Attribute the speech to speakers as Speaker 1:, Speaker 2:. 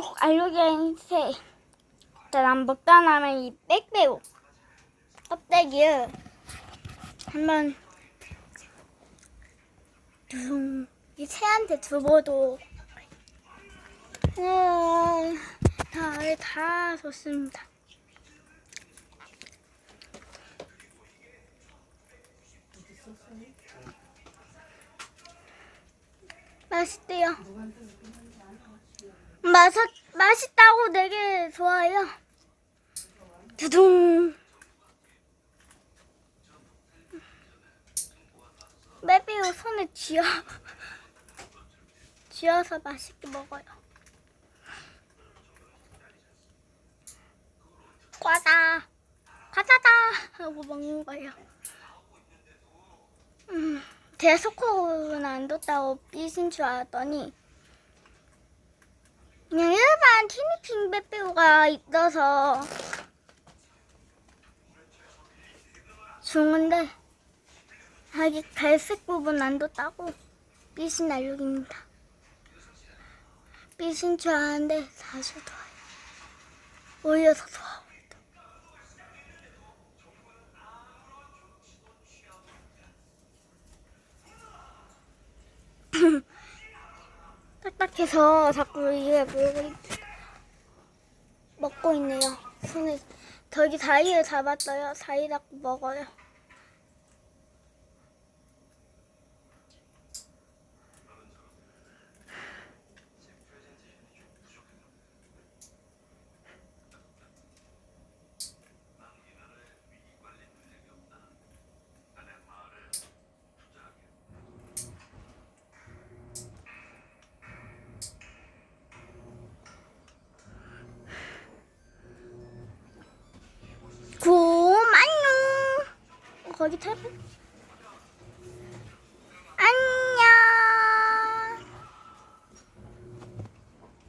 Speaker 1: 알록 알록이한테 일단 먹다 나면 이 빽빼고 껍데기를 한번 둥, 이 새한테 두고도 음, 다, 다 좋습니다. 맛있대요. 맛, 맛있다고 되게 좋아요. 두둥. 매비우 손에 쥐어. 쥐어서 맛있게 먹어요. 과자. 과자다! 하고 먹는 거예요. 음, 대소코는 안 뒀다고 삐진 줄 알았더니, 그냥 일반 티니핑 빼빼오가 있어서 좋은데 아직 갈색 부분 안 뒀다고 삐신 날육입니다. 삐신 줄 아는데 사실 좋아요. 오히려 더 좋아. 딱딱해서 자꾸 이게 물고 있- 먹고 있네요. 손에 저기 다리를 잡았어요. 다리 잡고 먹어요. 고만요. 거기 탈